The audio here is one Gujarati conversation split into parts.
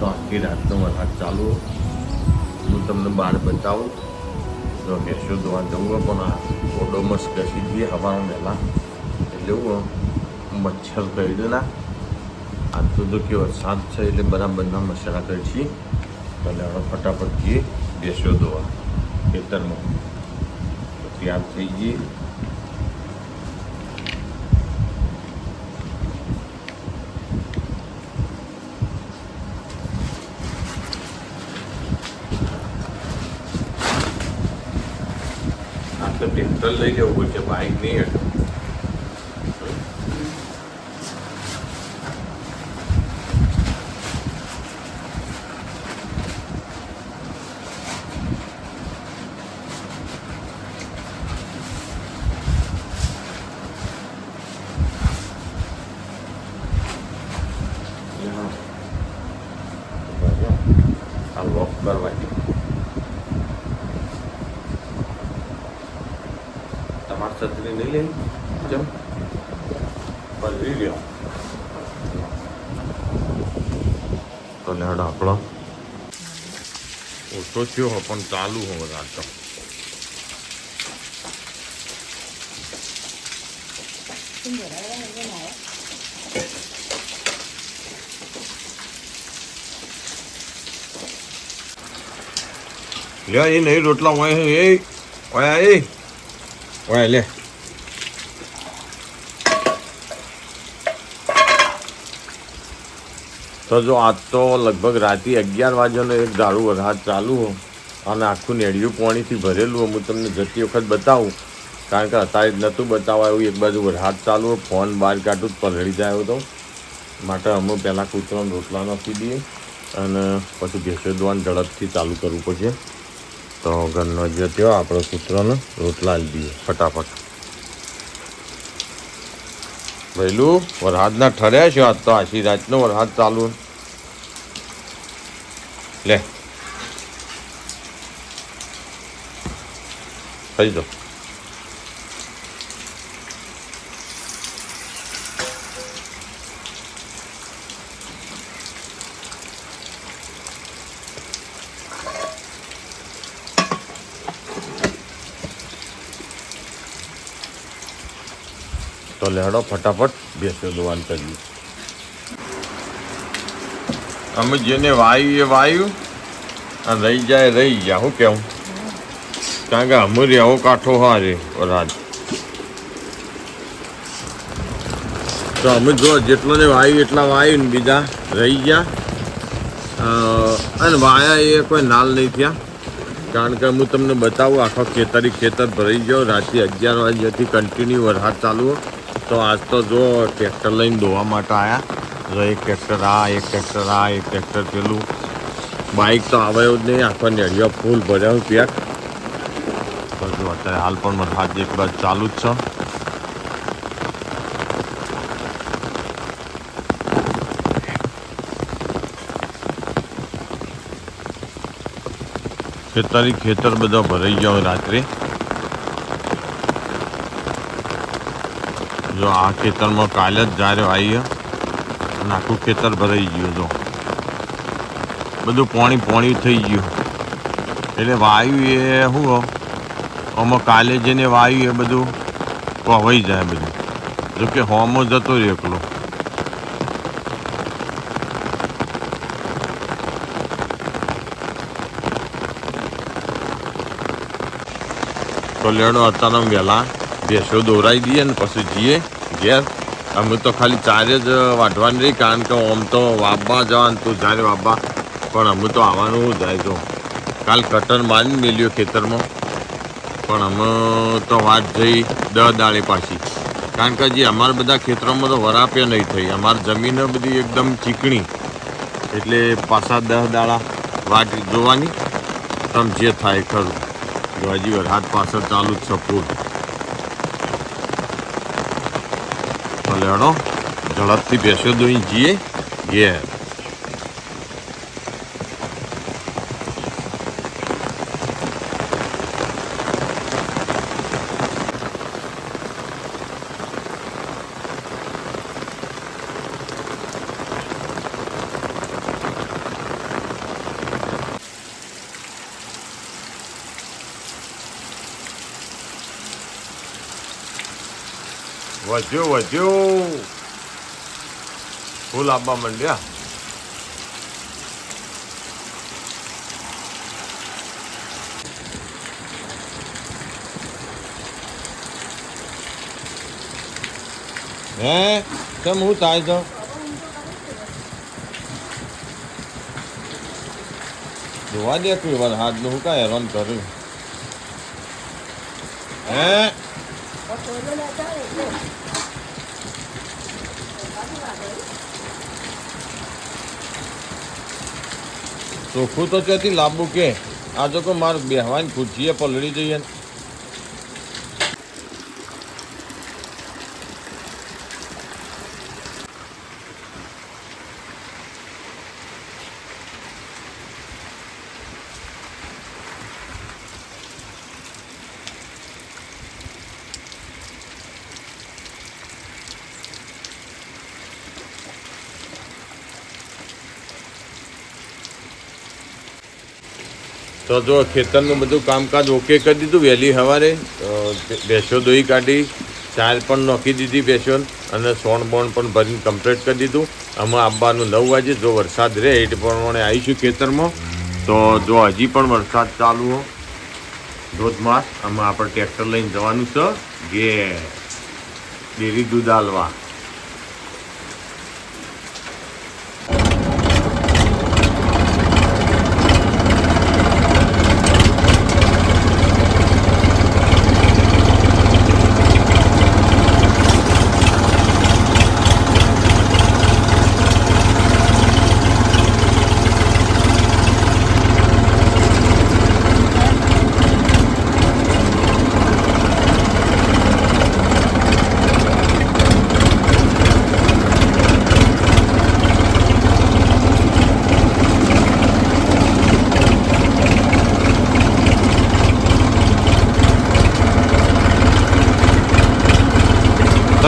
તો આખી રાતનો વરસાદ ચાલુ. હું તમને બહાર બતાવું. તો બેસો ધોવા જવું પણ આ ઓડોમસ ઘસી કસી દઈએ હવામાં વહેલા. એટલે હું મચ્છર કર્યું આ તો જો કે વરસાદ છે, એટલે બરાબરના મસાલા કરી છીએ. એટલે હવે ફટાફટ જઈએ બેસો ધોવા ખેતરમાં. તૈયાર થઈ ગઈ. આ તો લઈ જવું પડશે બાઇક નહીં હતું આ લોક કરવા દે તમારે છત્રી નહીં લેવી જેમ પલવી લ્યો તો લેડો આપણો ઓછો થયો હો પણ ચાલુ હો રાત તો લે એ નહીં રોટલા હોય એ ઓયા એ ઓયા લે તો જો આજ તો લગભગ રાતે અગિયાર વાગ્યાનો એક દારૂ વરસાદ ચાલુ હો અને આખું નેડિયું પાણીથી ભરેલું હું તમને જતી વખત બતાવું. કારણ કે અત્યારે જ નહોતું બતાવવા એવું એક બાજુ વરસાદ ચાલુ ફોન બહાર કાઢું જ પલળી જાય તો. માટે અમે પહેલાં કૂતરાનો રોટલા નાખી દઈએ અને પછી ભેંસો દોવાનું ઝડપથી ચાલુ કરવું પડશે. તો ઘરનો જે થયો, આપણો કૂતરાનો રોટલા આપી દઈએ, ફટાફટ. પહેલું વરસાદના ઠર્યા છે આજ તો આશી રાતનો વરસાદ ચાલુ. લે. થઈ જાઓ તો લેડો, ફટાફટ બેસો દુવાન કરીએ. અમે જેને વાયુ એ વાયુ અને રહી જાય, રહી ગયા શું કેવું? કારણ કે અમે આવો કાંઠો હા રે વરસાદ તો અમે જો જેટલો ને વાયુ, એટલા વાયુ ને બીજા રહી ગયા. અને વાયા એ કોઈ નાલ નહીં થયા. કારણ કે હું તમને બતાવું, આખો ખેતરી ખેતર ભરાઈ ગયો. રાતે અગિયાર વાગ્યાથી કન્ટિન્યુ વરસાદ ચાલુ. તો આજ તો જો ટ્રેક્ટર લઈને ધોવા માટે આવ્યા જો એક ટ્રેક્ટર આ એક ટ્રેક્ટર આ એક ટ્રેક્ટર પેલું બાઇક તો આવે જ નહીં આખો નેડિયો ફૂલ ભર્યો પેક તો જો અત્યારે હાલ પણ વરસાદ એક બાદ ચાલુ જ છે ખેતરી ખેતર બધા ભરાઈ ગયા હોય રાત્રે જો આ ખેતરમાં કાલે જ જ્યારે આવીએ, અને આખું ખેતર ભરાઈ ગયું જો. બધું પોણી પોણી થઈ ગયું. એટલે વાયુ એ શું આમાં કાલે જેને વાયુ એ બધું પહોંચી જાય બધું. જોકે હોમો જતો રહ્યો એકલો. તો લેડો અત્યારે વહેલા. ભેંસો દોરાઈ દઈએ ને પછી જઈએ ઘેર. અમે તો ખાલી ચારે જ વાઢવાની રહી કારણ કે આમ તો વાવવા જવાનું તું જ્યારે વાવવા પણ અમે તો આવવાનું જાય તો. કાલ કટર મારીને મેલ્યો ખેતરમાં. પણ અમે તો વાત જઈ દહ દાડે પાછી. કારણ કે જે અમારા બધા ખેતરોમાં તો વરાપે નહીં થઈ. અમારી જમીન બધી એકદમ ચીકણી. એટલે પાછા દહ દાડા વાટ જોવાની. તમ જે થાય ખરું. જો હજી વરસાદ પાછળ ચાલુ જ છે ફૂલ લેડો ઝડપથી બેસો દોઈ જઈએ ઘેર વધ્યો વધ્યો ફૂલ આપવા માંડ્યા હે કેમ હું થાય તો જોવા દે તું વાર હાથનું હું કાંઈ હેરાન કર્યું હે ચોખ્ખું તો ત્યાંથી લાંબુ કે આ જો કે મારું બેહવાની ખુરશીએ પલળી જઈએ ને. તો જો ખેતરનું બધું કામકાજ ઓકે કરી દીધું વહેલી સવારે ભેંસો દોઈ કાઢી, ચાલ પણ નોખી દીધી ભેંસો અને સોણ બોણ પણ ભરીને કમ્પ્લીટ કરી દીધું. આમાં આવવાનું નવ વાગે જો વરસાદ રહે એ પ્રમાણે આવીશું ખેતરમાં. તો જો હજી પણ વરસાદ ચાલુ હો. ધોધમાર, આમાં આપણે ટ્રેક્ટર લઈને જવાનું છે. ઘેર ડેરી દૂધ આલવા.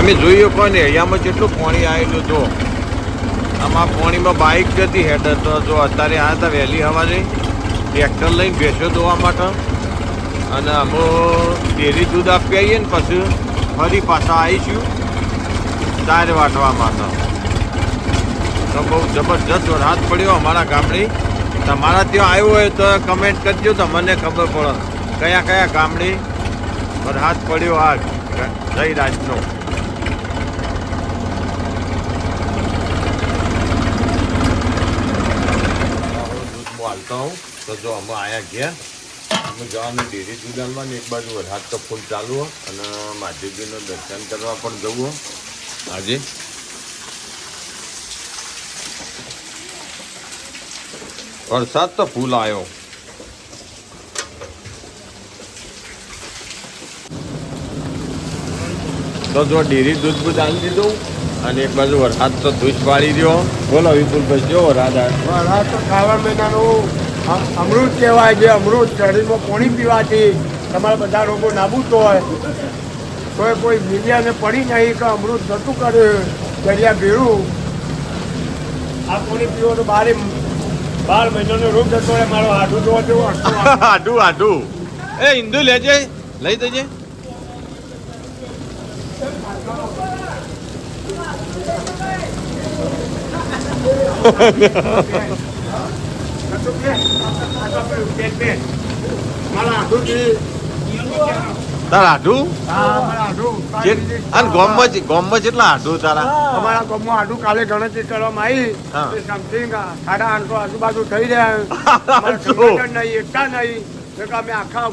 તમે જોયું પણ એરિયામાં કેટલું પાણી આવેલું જો આમાં પાણીમાં બાઇક જતી હેડર તો જો અત્યારે આ હતા વહેલી હવાની ટ્રેક્ટર લઈને ભેંસો ધોવા માટે. અને અમે ડેરી દૂધ આપી આવીએ ને પછી ફરી પાછા આવીશું તાર વાટવા માટે. તો બહુ જબરજસ્ત વરસાદ પડ્યો અમારા ગામડે તમારા ત્યાં આવ્યો હોય તો કમેન્ટ કરજો તો મને ખબર પડે. કયા કયા ગામડે વરસાદ પડ્યો આ જય રાજનો. દૂધ તો જો અમે આયા ગયા. અમે જવાનું ડેરી દુકાનમાં ને એક બાજુ વરસાદ તો ફૂલ ચાલુ અને મહાદેવજીનું દર્શન કરવા પણ જવું આજે વરસાદ તો ફૂલ આવ્યો. તો જો ડેરી દૂધ બૂધ આલી દીધું અને એક બાજુ વરસાદ તો ધૂસ પાડી રહ્યો. બોલો વિપુલ ભાઈ કેવો વરસાદ આવે. આ તો શ્રાવણ મહિનાનું અમૃત કહેવાય જે અમૃત શરીરમાં પાણી પીવાથી તમારા બધા રોગો નાબૂદ હોય. કોઈ કોઈ મીડિયાને પડી નહીં કે અમૃત જતું કરે દરિયા ભેળું આ પાણી પીવો તો બારે બાર મહિનાનો રોગ જતો હોય મારો હાથું જોવા જેવું. આડું આડું એ હિન્દુ લેજે લઈ દેજે જતું કે? આ તો પેલું પેટ પેટ. મારા હાથુંથી તાર આડું? હા મારા હાથું જે અને ગોમમાં ગોમમાં જેટલા આડું તારા? અમારા ગામમાં આટલું કાલે ગણતરી કરવામાં આવી. સમથિંગ સાડા આઠસો આજુબાજુ થઈ રહ્યા. નહીં એકતા નહીં. એટલે અમે આખા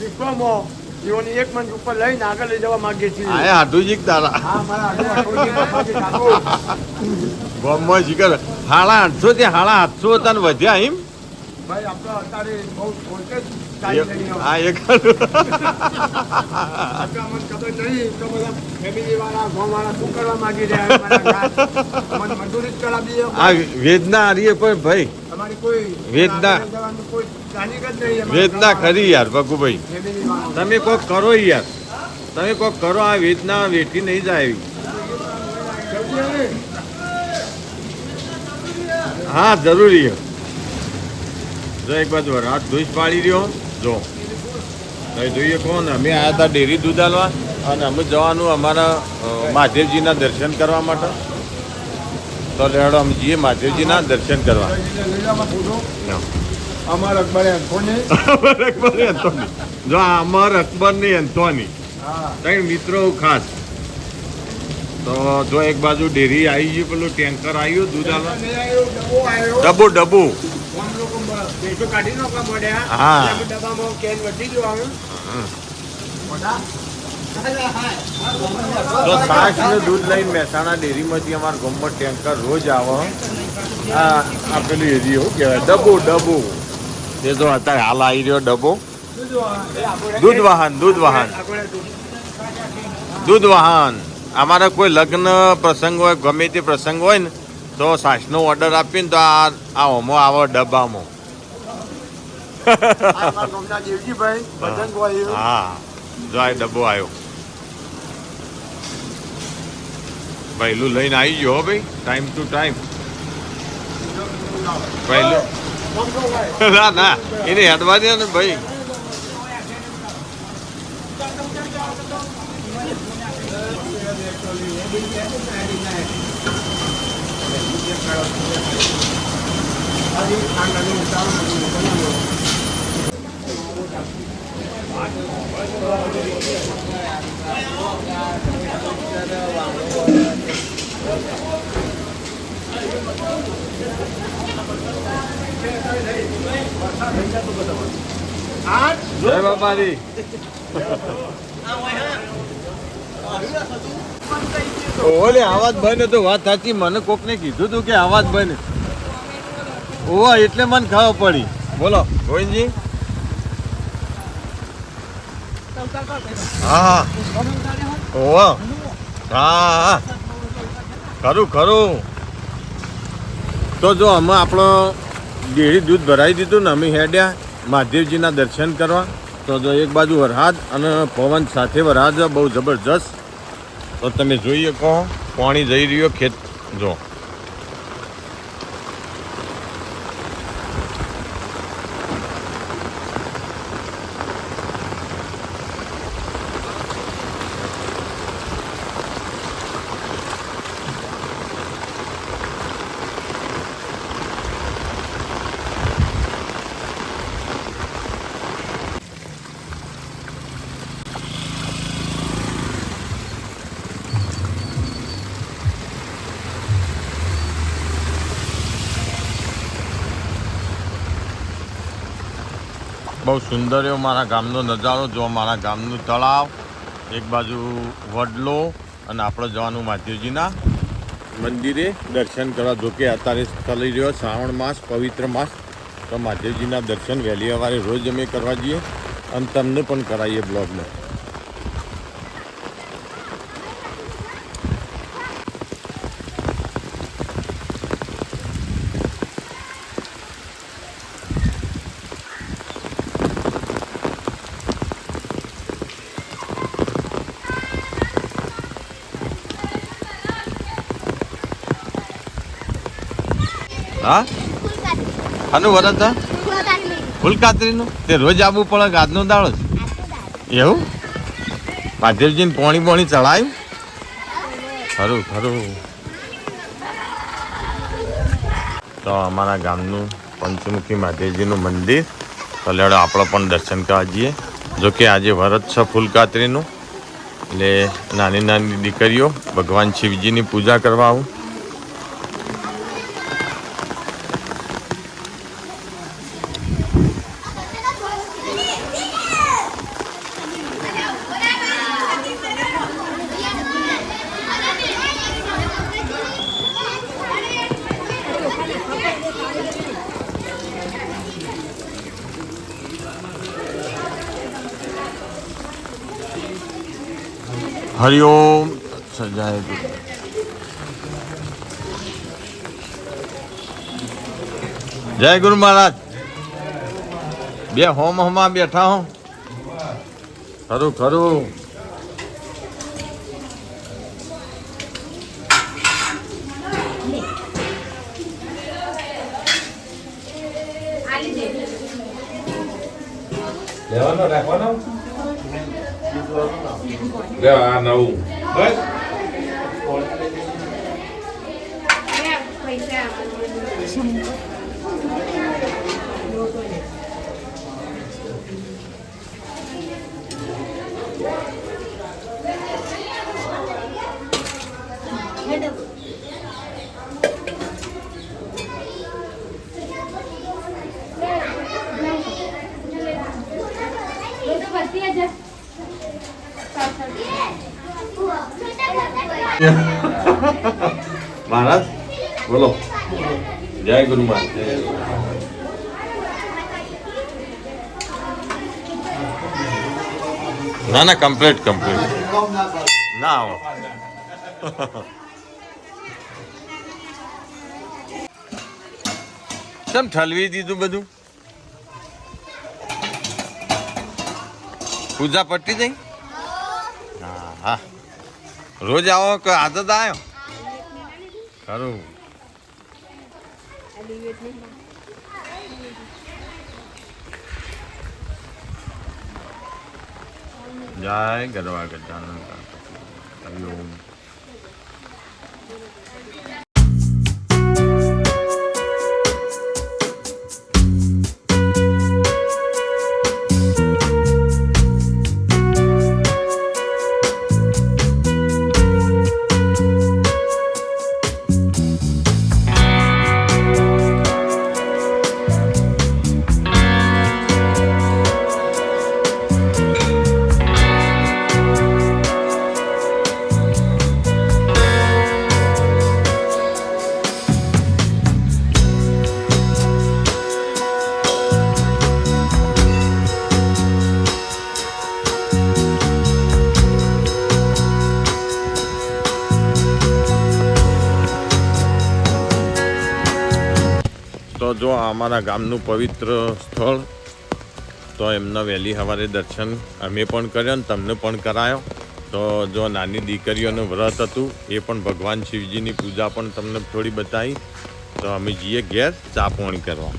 વિશ્વમાં જીવોની એક મંચ ઉપર લઈને આગળ લઈ જવા માંગીએ છીએ. આ આડું જીક તારા. ગોમમાં જીકર હાડા આઠસો ત્યાં હાડા આઠસો હતા ને વધ્યા એમ ભાઈ આપણે અત્યારે બહુ વોલ્ટેજ ચાલી રહી છે. હા એ ખરું અમને ખબર નહીં તો બધા ફેમિલી વાળા ગામ શું કરવા માંગી રહ્યા છે મારા ઘર? અમને મજૂરી જ કરાવી છે. આ વેદના હારીએ પણ ભાઈ વેદના. વેદના ખરી યાર ભગુભાઈ તમે કોક કરો યાર તમે કોક કરો આ વેદના વેઠી નહીં જાય એવી. હા જરૂરી જો એક બાજુ રાત ધોઈશ પાડી રહ્યો જો. જોઈએ કોણ? અમે આવ્યા હતા ડેરી દૂધ આલવા અને અમે જવાનું અમારા મહાદેવજીના દર્શન કરવા માટે. તો લેડો અમે જઈએ મહાદેવજીના દર્શન કરવા. અમાર અકબરે અકબર એન્થોની જો અમર અકબરની એન્થોની ત્રણ મિત્રો ખાસ. તો જો એક બાજુ ડેરી આવી ગયું પેલું ટેન્કર આવ્યું દૂધ નહીં ડબ્બો આવ્યો. ડબ્બુ. હા. તો છાશ ને દૂધ લઈને મહેસાણા ડેરીમાંથી અમારા ગમત ટેન્કર રોજ આવે. આ પેલું એરી એવું કહેવાય ડબ્બુ ડબ્બુ. એ તો અત્યારે હાલ આવી રહ્યો ડબ્બો. દૂધ વાહન. દૂધ વાહન. દૂધ વાહન. અમારે કોઈ લગ્ન પ્રસંગ હોય, ગમે તે પ્રસંગ હોય ને, તો સાસનો ઓર્ડર આપીને તો આ આ હોમો આવો ડબ્બામાં. હા, જો આ ડબ્બો આવ્યો પહેલું લઈને આવી ગયો ભાઈ ટાઈમ ટુ ટાઈમ પહેલું. ના ના, એને હેડવા દે ને ભાઈ આજે ખાંડનું ઉતાવળ બધું બનાવ્યું. આઠ જય બાપાજી ઓલે આવાજ બંધ તો વાત સાચી, મને કોકને કીધું તું કે આવાજ બંધ. ઓવા એટલે મને ખબર પડી. બોલો, ગોવિંદજી. હા ઓવા હા ખરું ખરું. તો જો અમે આપણો ડેરી દૂધ ભરાઈ દીધું ને, અમે હેડ્યા. મહાદેવજીના દર્શન કરવા. તો જો એક બાજુ વરસાદ અને પવન સાથે વરસાદ બહુ જબરજસ્ત. તો તમે જોઈએ કહો, પાણી જઈ રહ્યો ખેત જો. બહુ સુંદર એવો મારા ગામનો નજારો, જો મારા ગામનું તળાવ, એક બાજુ વડલો અને આપણે જવાનું માધ્યજીના મંદિરે દર્શન કરવા. જોકે અત્યારે ચાલી રહ્યો શ્રાવણ માસ, પવિત્ર માસ, તો મહાદેવજીના દર્શન વહેલી સવારે રોજ અમે કરવા જઈએ અને તમને પણ કરાવીએ બ્લોગમાં આનું વરત હા ફૂલ તે રોજ આવવું પડે કે આજનો દાડો છે? એવું? મહાદેવજીને પોણી પોણી ચડાયું? ખરું ખરું. તો અમારા ગામનું પંચમુખી મહાદેવજીનું મંદિર. તો લેડો આપણે પણ દર્શન કરવા જઈએ. જોકે આજે વરત છે ફૂલકાતરીનું. એટલે નાની નાની દીકરીઓ ભગવાન શિવજીની પૂજા કરવા આવું. હરિઓમ. સજાય જય ગુરુ મહારાજ. બે હોમ હોમાં બેઠા હો. ખરું ખરું. લેવાનો રાખવાનો? આ નવું બસ મહારાજ બોલો. જય ગુરુ મહારાજ. ના ના કમ્પ્લીટ કમ્પ્લીટ ના આવો. કેમ ઠલવી દીધું બધું? પૂજા પટી જઈ હા હા. રોજ આવો કે આદત આવ્યો ખરું. જય ગરવા ગજાનંદ હરિઓમ તો અમારા ગામનું પવિત્ર સ્થળ. તો એમના વહેલી સવારે દર્શન અમે પણ કર્યો ને તમને પણ કરાયો. તો જો નાની દીકરીઓનું વ્રત હતું, એ પણ ભગવાન શિવજીની પૂજા પણ તમને થોડી બતાવી. તો અમે જઈએ ઘેર ચા પોણી કરવા.